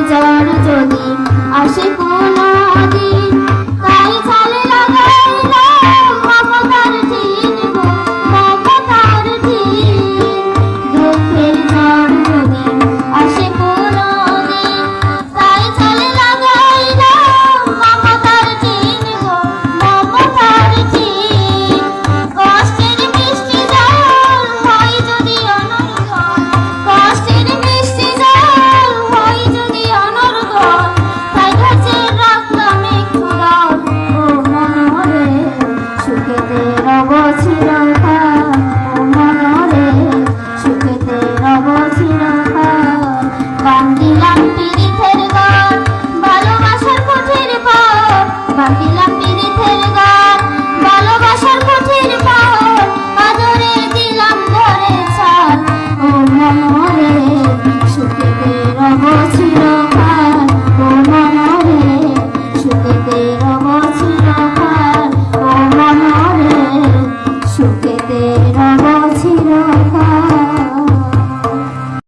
দুঃখের যদি আসে কোনো দিন también